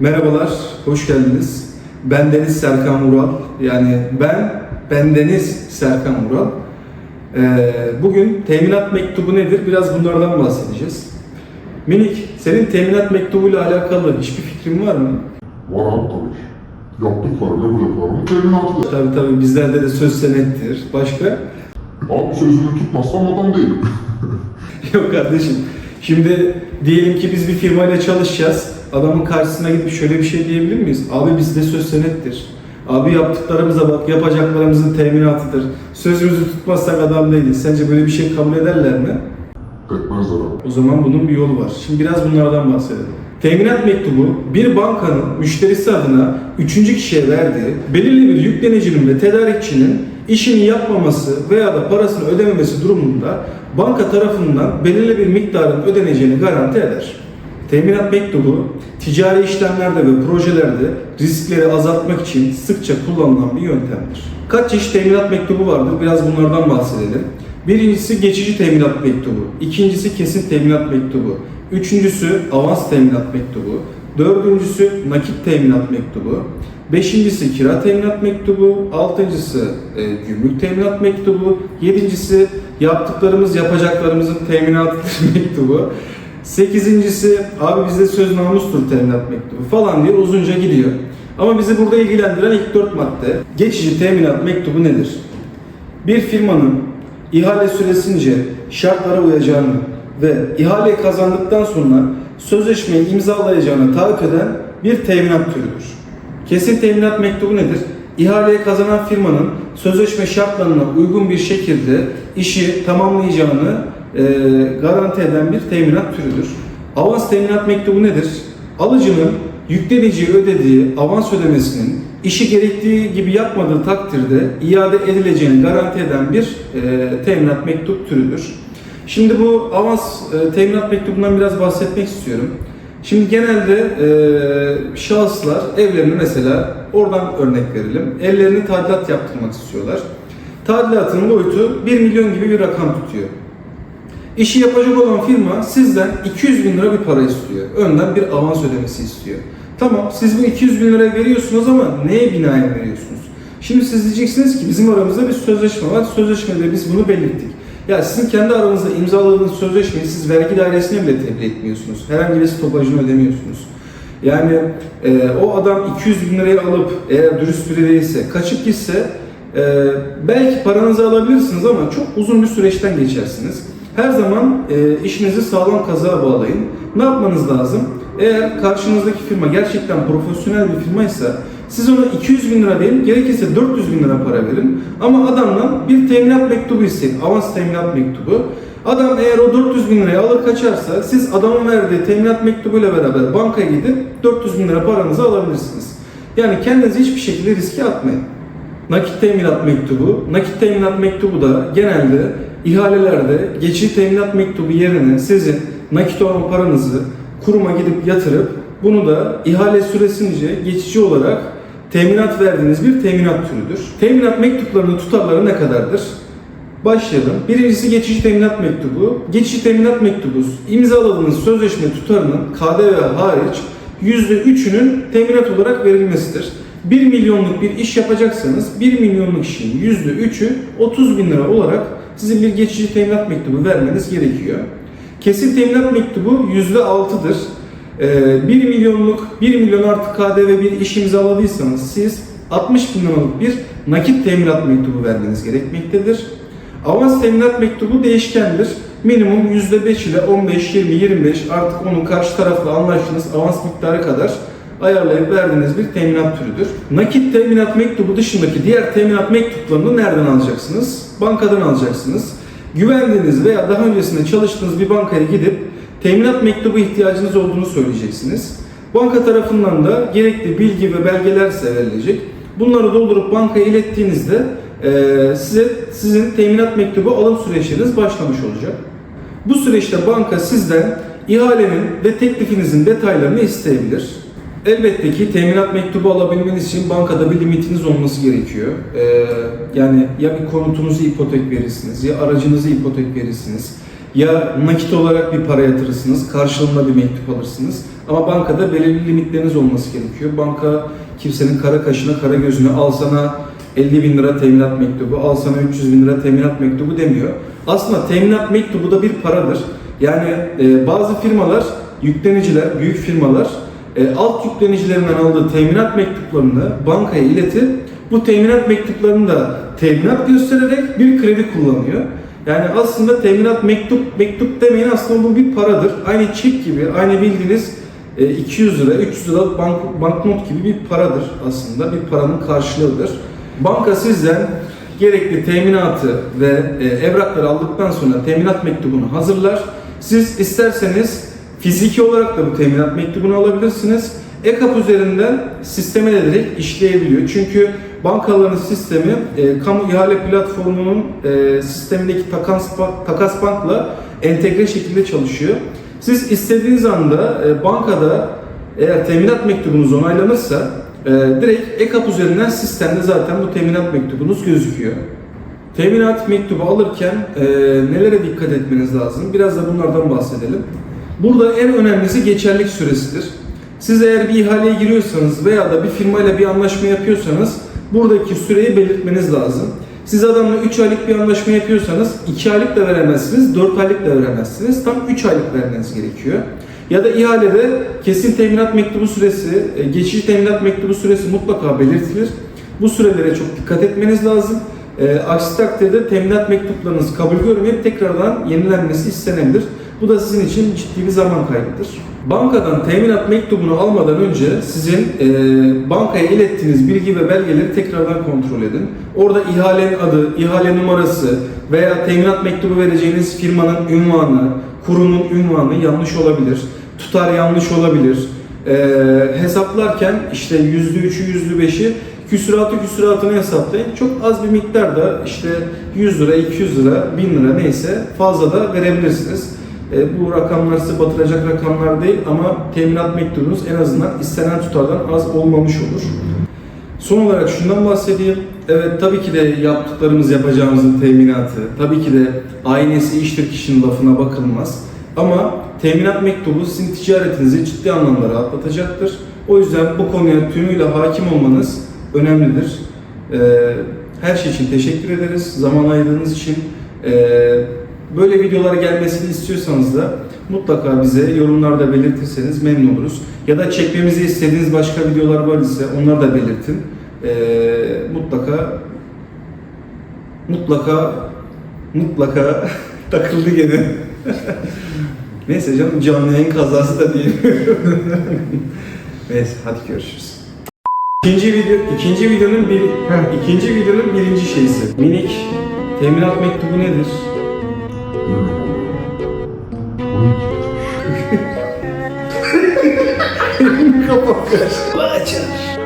Merhabalar, hoş geldiniz. Ben Deniz Serkan Vural. Yani ben, bendeniz Serkan Vural. Ee, bugün teminat mektubu nedir? Biraz bunlardan bahsedeceğiz. Minik, senin teminat mektubuyla alakalı hiçbir fikrin var mı? Var abi tabii. Yaptıklarım, yapacaklarımın teminatıdır. Tabii tabii bizlerde de söz senettir. Başka? Abi sözünü tutmazsam adam değilim. Yok kardeşim. Şimdi diyelim ki biz bir firmayla çalışacağız. Adamın karşısına gidip şöyle bir şey diyebilir miyiz? Abi bizde söz senettir. Abi yaptıklarımıza bak, yapacaklarımızın teminatıdır. Sözümüzü tutmazsak adam değiliz. Sence böyle bir şey kabul ederler mi? Etmezler abi. O zaman bunun bir yolu var. Şimdi biraz bunlardan bahsedelim. Teminat mektubu bir bankanın müşterisi adına üçüncü kişiye verdiği belirli bir yüklenicinin ve tedarikçinin işini yapmaması veya da parasını ödememesi durumunda banka tarafından belirli bir miktarın ödeneceğini garanti eder. Teminat mektubu ticari işlemlerde ve projelerde riskleri azaltmak için sıkça kullanılan bir yöntemdir. Kaç çeşit teminat mektubu vardır? Biraz bunlardan bahsedelim. Birincisi geçici teminat mektubu, ikincisi kesin teminat mektubu, üçüncüsü avans teminat mektubu, dördüncüsü nakit teminat mektubu, beşincisi kira teminat mektubu, altıncısı e, gümrük teminat mektubu, yedincisi yaptıklarımız yapacaklarımızın teminat mektubu, sekizincisi abi bizde söz namustur teminat mektubu falan diye uzunca gidiyor. Ama bizi burada ilgilendiren ilk dört madde geçici teminat mektubu nedir? Bir firmanın ihale süresince şartlara uyacağını ve ihaleyi kazandıktan sonra sözleşmeyi imzalayacağını taahhüt eden bir teminat türüdür. Kesin teminat mektubu nedir? İhaleyi kazanan firmanın sözleşme şartlarına uygun bir şekilde işi tamamlayacağını garanti eden bir teminat türüdür. Avans teminat mektubu nedir? Alıcının yükleniciye ödediği avans ödemesinin işi gerektiği gibi yapmadığı takdirde iade edileceğini garanti eden bir e, teminat mektup türüdür. Şimdi bu avans e, teminat mektubundan biraz bahsetmek istiyorum. Şimdi genelde e, şahıslar evlerini mesela oradan örnek verelim. Evlerini tadilat yaptırmak istiyorlar. Tadilatın boyutu 1 milyon gibi bir rakam tutuyor. İşi yapacak olan firma sizden 200 bin lira bir para istiyor. Önden bir avans ödemesi istiyor. Tamam siz bu 200 bin lirayı veriyorsunuz ama neye binaen veriyorsunuz? Şimdi siz diyeceksiniz ki bizim aramızda bir sözleşme var. Sözleşmede biz bunu belirttik. Ya sizin kendi aranızda imzaladığınız sözleşmeyi siz vergi dairesine bile tebliğ etmiyorsunuz. Herhangi bir stopajını ödemiyorsunuz. Yani e, o adam 200 bin lirayı alıp eğer dürüst biri değilse, kaçıp gitse e, belki paranızı alabilirsiniz ama çok uzun bir süreçten geçersiniz. Her zaman e, işinizi sağlam kazığa bağlayın. Ne yapmanız lazım? Eğer karşınızdaki firma gerçekten profesyonel bir firmaysa siz ona 200 bin lira değil, gerekirse 400 bin lira para verin. Ama adamdan bir teminat mektubu isteyin, avans teminat mektubu. Adam eğer o 400 bin lirayı alır kaçarsa siz adamın verdiği teminat mektubuyla beraber bankaya gidip 400 bin lira paranızı alabilirsiniz. Yani kendinizi hiçbir şekilde riske atmayın. Nakit teminat mektubu. Nakit teminat mektubu da genelde ihalelerde geçici teminat mektubu yerine sizin nakit olan paranızı kuruma gidip yatırıp bunu da ihale süresince geçici olarak teminat verdiğiniz bir teminat türüdür. Teminat mektuplarının tutarları ne kadardır? Başlayalım. Birincisi geçici teminat mektubu. Geçici teminat mektubu imzaladığınız sözleşme tutarının KDV hariç %3'ünün teminat olarak verilmesidir. 1 milyonluk bir iş yapacaksanız 1 milyonluk işin %3'ü 30 bin lira olarak sizin bir geçici teminat mektubu vermeniz gerekiyor. Kesin teminat mektubu %6'dır. Ee, 1 milyonluk 1 milyon artı KDV bir iş imzaladıysanız siz 60 bin bir nakit teminat mektubu vermeniz gerekmektedir. Avans teminat mektubu değişkendir. Minimum %5 ile 15, 20, 25 artık onun karşı tarafla anlaştığınız avans miktarı kadar ayarlayıp verdiğiniz bir teminat türüdür. Nakit teminat mektubu dışındaki diğer teminat mektuplarını nereden alacaksınız? Bankadan alacaksınız. Güvendiğiniz veya daha öncesinde çalıştığınız bir bankaya gidip teminat mektubu ihtiyacınız olduğunu söyleyeceksiniz. Banka tarafından da gerekli bilgi ve belgeler size verilecek. Bunları doldurup bankaya ilettiğinizde size sizin teminat mektubu alım süreçleriniz başlamış olacak. Bu süreçte banka sizden ihalenin ve teklifinizin detaylarını isteyebilir. Elbette ki teminat mektubu alabilmeniz için bankada bir limitiniz olması gerekiyor. Ee, yani ya bir konutunuzu ipotek verirsiniz, ya aracınızı ipotek verirsiniz, Ya nakit olarak bir para yatırırsınız, karşılığında bir mektup alırsınız. Ama bankada belirli limitleriniz olması gerekiyor. Banka kimsenin kara kaşına, kara gözüne al sana 50 bin lira teminat mektubu, al sana 300 bin lira teminat mektubu demiyor. Aslında teminat mektubu da bir paradır. Yani e, bazı firmalar, yükleniciler, büyük firmalar e, alt yüklenicilerinden aldığı teminat mektuplarını bankaya iletip bu teminat mektuplarını da teminat göstererek bir kredi kullanıyor. Yani aslında teminat mektup mektup demeyin aslında bu bir paradır. Aynı çek gibi, aynı bildiğiniz e, 200 lira, 300 lira bank, banknot gibi bir paradır aslında. Bir paranın karşılığıdır. Banka sizden gerekli teminatı ve e, evrakları aldıktan sonra teminat mektubunu hazırlar. Siz isterseniz fiziki olarak da bu teminat mektubunu alabilirsiniz. E-Kap üzerinden sisteme de direkt işleyebiliyor. Çünkü bankaların sistemi e, kamu ihale platformunun e, sistemindeki takas, takas bankla entegre şekilde çalışıyor. Siz istediğiniz anda e, bankada eğer teminat mektubunuz onaylanırsa e, direkt e-Kap üzerinden sistemde zaten bu teminat mektubunuz gözüküyor. Teminat mektubu alırken e, nelere dikkat etmeniz lazım? Biraz da bunlardan bahsedelim. Burada en önemlisi geçerlik süresidir. Siz eğer bir ihaleye giriyorsanız veya da bir firmayla bir anlaşma yapıyorsanız buradaki süreyi belirtmeniz lazım. Siz adamla 3 aylık bir anlaşma yapıyorsanız 2 aylık da veremezsiniz, 4 aylık da veremezsiniz. Tam 3 aylık vermeniz gerekiyor. Ya da ihalede kesin teminat mektubu süresi, e, geçici teminat mektubu süresi mutlaka belirtilir. Bu sürelere çok dikkat etmeniz lazım. E, aksi takdirde teminat mektuplarınız kabul görmeyip tekrardan yenilenmesi istenebilir. Bu da sizin için ciddi bir zaman kaybıdır. Bankadan teminat mektubunu almadan önce sizin e, bankaya ilettiğiniz bilgi ve belgeleri tekrardan kontrol edin. Orada ihalenin adı, ihale numarası veya teminat mektubu vereceğiniz firmanın ünvanı, kurumun ünvanı yanlış olabilir. Tutar yanlış olabilir. E, hesaplarken işte yüzde üçü, yüzde beşi küsuratı küsuratını hesaplayın. Çok az bir miktarda işte 100 lira, 200 lira, 1000 lira neyse fazla da verebilirsiniz. E, bu rakamlar sizi batıracak rakamlar değil ama teminat mektubunuz en azından istenen tutardan az olmamış olur. Son olarak şundan bahsedeyim. Evet tabii ki de yaptıklarımız yapacağımızın teminatı, tabii ki de aynesi iştir kişinin lafına bakılmaz. Ama teminat mektubu sizin ticaretinizi ciddi anlamda rahatlatacaktır. O yüzden bu konuya tümüyle hakim olmanız önemlidir. Ee, her şey için teşekkür ederiz. Zaman ayırdığınız için. Ee, böyle videolar gelmesini istiyorsanız da mutlaka bize yorumlarda belirtirseniz memnun oluruz. Ya da çekmemizi istediğiniz başka videolar var ise onları da belirtin. Ee, mutlaka mutlaka mutlaka takıldı gene. Neyse canım canlı yayın kazası da değil. Neyse hadi görüşürüz. İkinci video, ikinci videonun bir, ikinci videonun birinci şeysi. Minik teminat mektubu nedir? Ой. Ну, Плачешь.